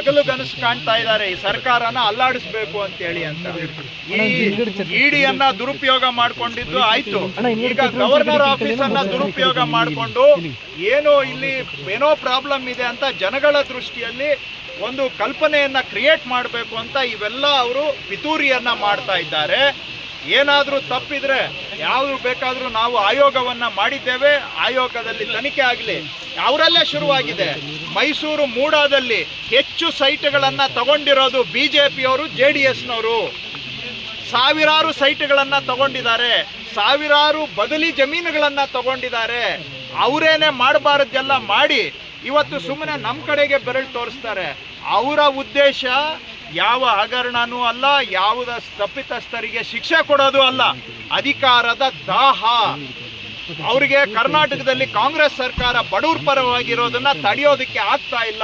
ಹಗಲುಗನಸು ಕಾಣ್ತಾ ಇದ್ದಾರೆ. ಈ ಸರ್ಕಾರನ ಅಲ್ಲಾಡಿಸ್ಬೇಕು ಅಂತ ಹೇಳಿ ಅಂತ. ಈ ಇಡಿಯನ್ನ ದುರುಪಯೋಗ ಮಾಡ್ಕೊಂಡಿದ್ದು ಆಯ್ತು. ಈಗ ಗವರ್ನರ್ ಆಫೀಸ್ ಅನ್ನ ದುರುಪಯೋಗ ಮಾಡಿಕೊಂಡು ಏನೋ ಇಲ್ಲಿ ಏನೋ ಪ್ರಾಬ್ಲಮ್ ಇದೆ ಅಂತ ಜನಗಳ ದೃಷ್ಟಿಯಲ್ಲಿ ಒಂದು ಕಲ್ಪನೆಯನ್ನ ಕ್ರಿಯೇಟ್ ಮಾಡಬೇಕು ಅಂತ ಇವೆಲ್ಲ ಅವರು ಪಿತೂರಿಯನ್ನ ಮಾಡ್ತಾ ಇದ್ದಾರೆ. ಏನಾದರೂ ತಪ್ಪಿದ್ರೆ ಯಾವುದು ಬೇಕಾದರೂ ನಾವು ಆಯೋಗವನ್ನ ಮಾಡಿದ್ದೇವೆ. ಆಯೋಗದಲ್ಲಿ ತನಿಖೆ ಆಗಲಿ. ಅವರಲ್ಲೇ ಶುರುವಾಗಿದೆ. ಮೈಸೂರು ಮೂಡಾದಲ್ಲಿ ಹೆಚ್ಚು ಸೈಟ್ಗಳನ್ನು ತಗೊಂಡಿರೋದು ಬಿ ಜೆ ಪಿಯವರು ಜೆ ಡಿ ಎಸ್ನವರು ಸಾವಿರಾರು ಸೈಟ್ಗಳನ್ನು ತಗೊಂಡಿದ್ದಾರೆ. ಸಾವಿರಾರು ಬದಲಿ ಜಮೀನುಗಳನ್ನು ತಗೊಂಡಿದ್ದಾರೆ. ಅವರೇನೆ ಮಾಡಬಾರದ್ದೆಲ್ಲ ಮಾಡಿ ಇವತ್ತು ಸುಮ್ಮನೆ ನಮ್ಮ ಕಡೆಗೆ ಬೆರಳು ತೋರಿಸ್ತಾರೆ. ಅವರ ಉದ್ದೇಶ ಯಾವ ಹಗರಣನೂ ಅಲ್ಲ, ಯಾವುದ ತಪ್ಪಿತಸ್ಥರಿಗೆ ಶಿಕ್ಷೆ ಕೊಡೋದು ಅಲ್ಲ, ಅಧಿಕಾರದ ದಾಹ. ಅವರಿಗೆ ಕರ್ನಾಟಕದಲ್ಲಿ ಕಾಂಗ್ರೆಸ್ ಸರ್ಕಾರ ಬಡವ್ರ ಪರವಾಗಿರೋದನ್ನ ತಡೆಯೋದಕ್ಕೆ ಆಗ್ತಾ ಇಲ್ಲ.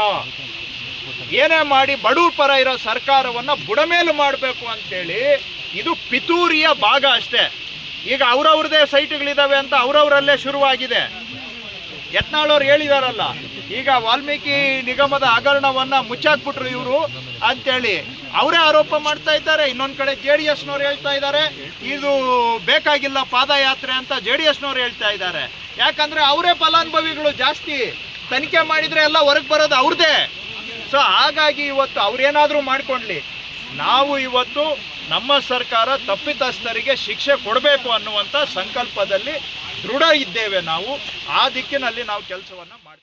ಏನೇ ಮಾಡಿ ಬಡವ್ರ ಪರ ಇರೋ ಸರ್ಕಾರವನ್ನ ಬುಡಮೇಲು ಮಾಡಬೇಕು ಅಂತೇಳಿ ಇದು ಪಿತೂರಿಯ ಭಾಗ ಅಷ್ಟೇ. ಈಗ ಅವ್ರವ್ರದೇ ಸೈಟ್ಗಳಿದ್ದಾವೆ ಅಂತ ಅವ್ರವರಲ್ಲೇ ಶುರುವಾಗಿದೆ. ಯತ್ನಾಳವ್ರು ಹೇಳಿದಾರಲ್ಲ ಈಗ ವಾಲ್ಮೀಕಿ ನಿಗಮದ ಹಗರಣವನ್ನ ಮುಚ್ಚಾಕ್ಬಿಟ್ರು ಇವರು ಅಂತೇಳಿ ಅವರೇ ಆರೋಪ ಮಾಡ್ತಾ ಇದ್ದಾರೆ. ಇನ್ನೊಂದ್ ಕಡೆ ಜೆ ಡಿ ಎಸ್ನವ್ರು ಹೇಳ್ತಾ ಇದ್ದಾರೆ. ಇದು ಬೇಕಾಗಿಲ್ಲ ಪಾದಯಾತ್ರೆ ಅಂತ ಜೆ ಡಿ ಎಸ್ನವ್ರು ಹೇಳ್ತಾ ಇದ್ದಾರೆ. ಯಾಕಂದ್ರೆ ಅವರೇ ಫಲಾನುಭವಿಗಳು ಜಾಸ್ತಿ. ತನಿಖೆ ಮಾಡಿದ್ರೆ ಎಲ್ಲ ಹೊರಗೆ ಬರೋದು ಅವ್ರದ್ದೇ ಸೊ ಹಾಗಾಗಿ ಇವತ್ತು ಅವ್ರೇನಾದರೂ ಮಾಡ್ಕೊಳ್ಳಿ ನಾವು ಇವತ್ತು ನಮ್ಮ ಸರ್ಕಾರ ತಪ್ಪಿತಸ್ಥರಿಗೆ ಶಿಕ್ಷೆ ಕೊಡಬೇಕು ಅನ್ನುವಂಥ ಸಂಕಲ್ಪದಲ್ಲಿ ದೃಢ ಇದ್ದೇವೆ ನಾವು. ಆ ದಿಕ್ಕಿನಲ್ಲಿ ನಾವು ಕೆಲಸವನ್ನು ಮಾಡ್ತೇವೆ.